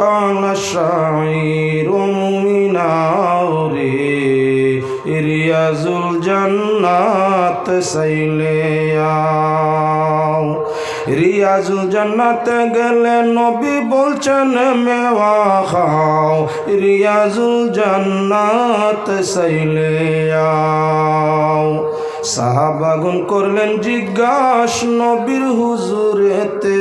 قال الشاعر مؤمنا রে রিয়াজুল জান্নাত সাইলে আও রিয়াজুল জান্নাতে গেলে নবী বলছেন মেওয়া খাও রিয়াজুল জান্নাত সাইলে আও সাহাবাগুন করলেন জিজ্ঞাস নবীর হুজুরেতে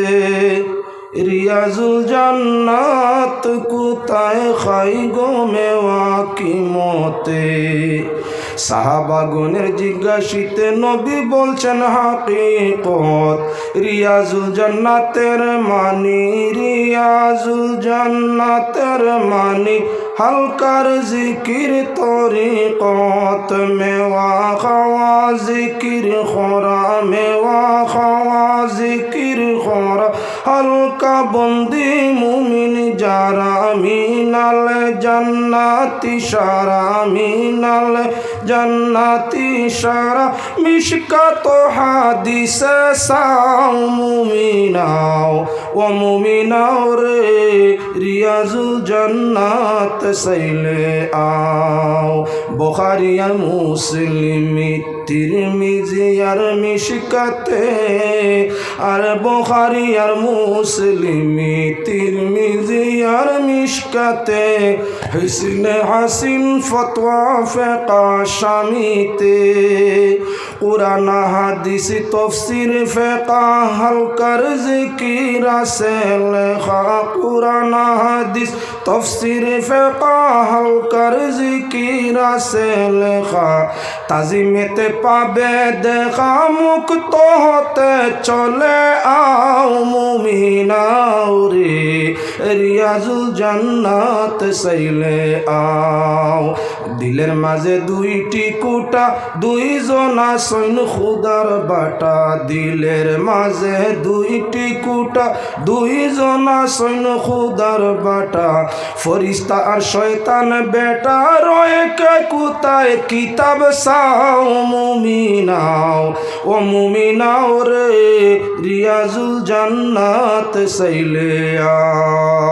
রিয়াজুল জান্নাত কোথায় খাই গো মেওয়া কি মতে? সাহাবাগুনের জিজ্ঞাসিতে নবী বলছেন, হাকিকত, রিয়াজুল জান্নাতের মানি, রিয়াজুল জান্নাতের মানি, হালকার জিকির তরিকত, মেওয়া খাওয়া জিকির খরা, মেওয়া খাওয়া জিকির খরা হালকা বন্দি মুমিন যারা মিনাল জান্নাতি সারা, মিনাল জান্নাতি সারা। মিশকাত হাদিসে সাও মুমিনাও, ও মুমিনাও রে রিয়াজুল জন্নাত সাইলে আও। বোখারিয়া মুসলিম তিরমিজি আর মিশকাতে আর বোখারিয়ার আর মুসলিম তিরমিজি আর মিশকাতে, হিসন হাসিন ফতোয়া ফেকা শামিতে। কোরআন, হাদিস, তফসির, ফেকা, হালকার জিকির আছে, লেখা হাদিস, তফসির, ফেকা, হালকার জিকির আছে তাজিমেতে পাবে, দেখা মুক্ত হতে চলে, আও মুমিনাও রে। রিয়াজুল জান্নাত সাইলে আও। দিলের মাঝে দুইটি কুটা, দুইজনা সৈন খুদার বাটা। দিলের মাঝে দুইটি কুটা, দুইজনা সৈন খুদার বাটা। ফরিস্তা আর শয়তান বেটা রয়ে কুতায় কিতাব সাও মুমিনাও। ও মুমিনাও রে, রিয়াজুল জান্নাত সাইলে আও।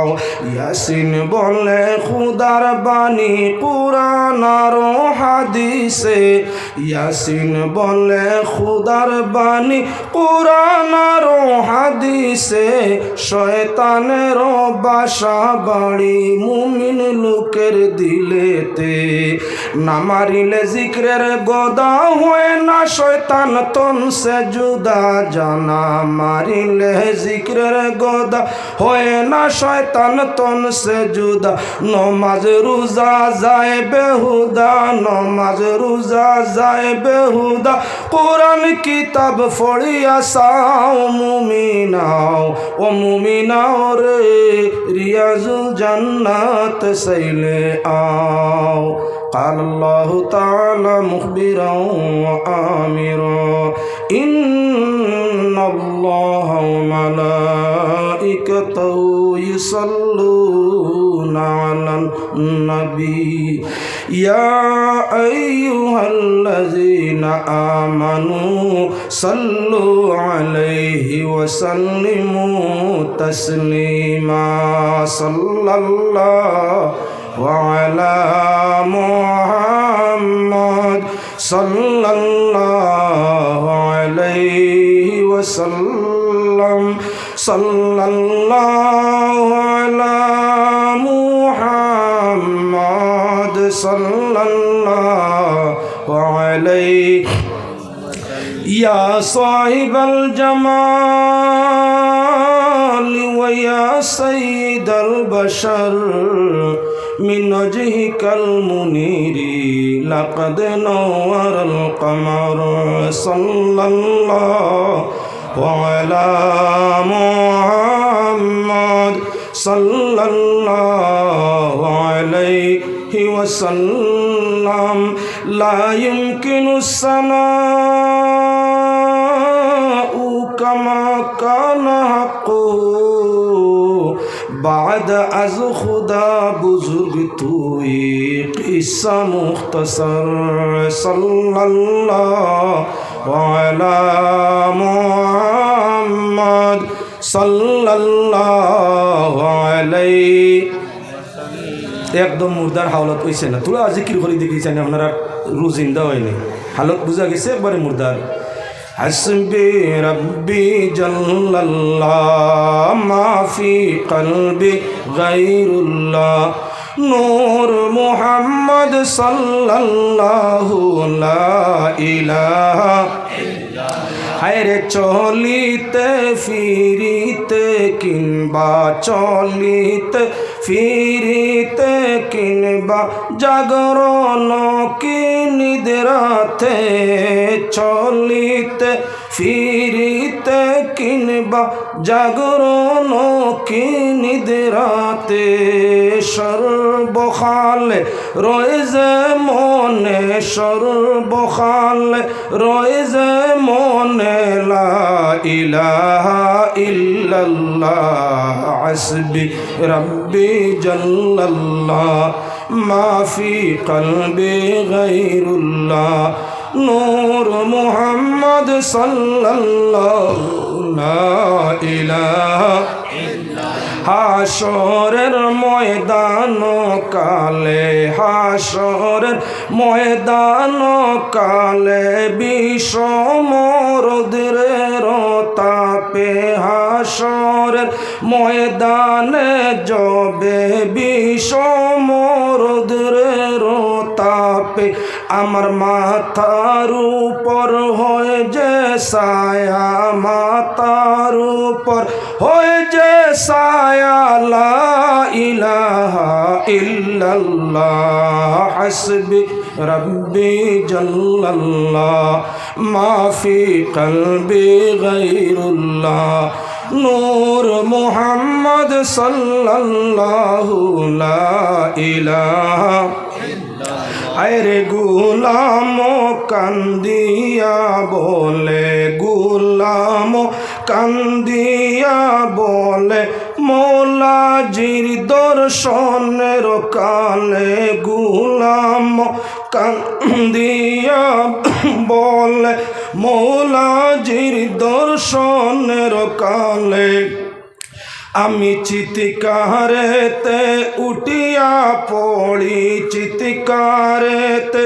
ইয়াসিন বলে, খুদার বাণী কুরআন আর হাদিসে। ইয়াসিন বলে, খুদার বাণী কুরআন আর হাদিসে। শয়তানের বাসা বাড়ি মুমিন লোকের দিলেতে না মারিলে জিক্রের গদা হয় না শয়তান তন সে জুদা জানা। মারিলে জিক্রের গদা হয় না শয়তান তন সে জুদা। নমাজ রোজা যায় বেহুদা, নমাজ রোজা যায় বেহুদা। কোরআন কিতাব ফড়িয়া সাও মুমিনাও, ও মুমিনাও রে, রিয়াজুল জান্নাত সাইলে আও। قال الله تعالى مخبرا وآمرا إن الله وملائكته يصلون على النبي يا أيها الذين آمنوا صلوا عليه وسلموا تسليما صلى الله وعلى محمد صلى الله عليه وسلم صلى الله على محمد صلى الله عليه يا صاحب الجمال ويا سيد البشر من وجهك المنير لقد نور القمر صلى الله وعلى محمد صلى الله عليه وسلم لا يمكن الثناء كما كان حقه بعد از خدا بزرگ توی قصه مختصر صلی الله على محمد সাল্লাল্লাহু আলাইহি একদম মুর্দার হাওলত হইছে না তোরা আজি কি করে দেখিছেন আপনারা রুজিন্দা হয়নি হালত বুঝা গেছে একবারে মুর্দার হাসবি রব্বি জল্লাল্লাহ মাফি কলবি গাইরুল্লাহ নূর মুহাম্মদ সাল্লাল্লাহু লা ইলাহা হায়রে চলিতে, ফিরিতে কিংবা চলিতে, ফিরিতে কিংবা জাগরণ কি নিদ্রাতে চলিতে, ফিরিতে কিংবা জাগরণ কি নিদ্রাতে সর্বখালে রয়েছে মনে, সর্বখালে রয়েছে মনে, লা ইলাহা ইল্লাল্লাহ হাসবি রব্বি জাল্লাল্লাহ মা ফি কলবি গায়রুল্লাহ, নূর মুহাম্মদ সাল্লাল্লাহু ইলাহা হাসরের ময়দান কালে হাসরের ময়দান কালে বিষমরদের তাপে হাসরের ময়দানে জবে বিষমরদের তাপে আমার মাথার উপর হয়ে যে সায়া মাতার উপর হয়ে যে সায়া ইলাহা ইল্লাল্লাহ, হাসবি রব্বি জাল্লাল্লাহ মা ফি কলবি গায়রুল্লাহ, নূর মুহাম্মদ সাল্লাল্লাহু লা আরে গুলাম কান্দিয়া বলে, গুলাম কান্দিয়া বলে, মৌলাজির দর্শনের কালে গুলাম কান্দিয়া বলে, মৌলাজির দর্শনের কালে আমি চিৎকারেতে উঠিয়া পড়ি চিৎকারেতে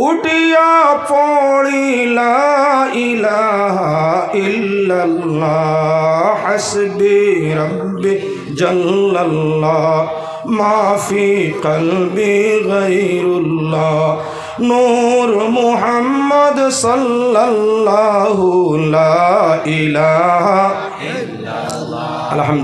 উঠিয়া পড়িলা ইলাহা ইল্লাল্লাহ হাসবি রব্বি জাল্লাল্লাহ মাফি কলবি গায়রুল্লাহ নূর মুহাম্মদ সাল্লাল্লাহু লা ইলাহা আলহামদুলিল্লাহ